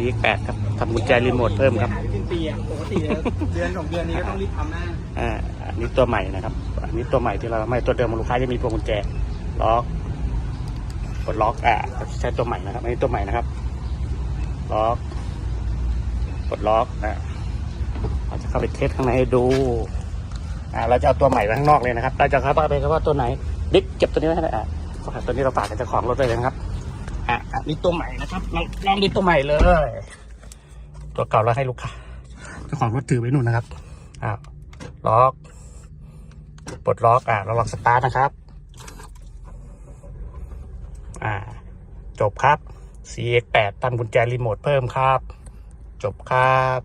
CX8 ครับทำกุญแจรีโมทเพิ่มครับหายไปเป็นปีอะปกติแล้วเดือนสองเดือนนี้ก็ต้องรีบทำหน้าอ่าอันนี้ตัวใหม่นะครับ อันนี้ตัวใหม่ที่เราไม่ตัวเดิมของลูกค้าจะมีพวงกุญแจล็อกกดล็อกอ่าใช้ตัวใหม่นะครับอันนี้ตัวใหม่นะครับล็อกกดล็อกนะเราจะเข้าไปเทสข้างในให้ดูอ่าเราจะเอาตัวใหม่ไว้ข้างนอกเลยนะครับเราจะเข้าไปครับว่าตัวไหนบิ๊กเก็บตัวนี้ไว้ให้ได้อะตัวนี้เราฝากกับเจ้าของรถเลยนะครับ อะอันนี้ตัวใหม่นะครับลองลองดูตัวใหม่เลย ตัวเก่าเราให้ลูกค้าเจ้าของรถถือไว้นู่นนะครับอ้าวล็อกปลดล็อกอะเราลองสตาร์ทนะครับ อ่า จบครับ CX8 ตั้งกุญแจรีโมทเพิ่มครับ จบครับ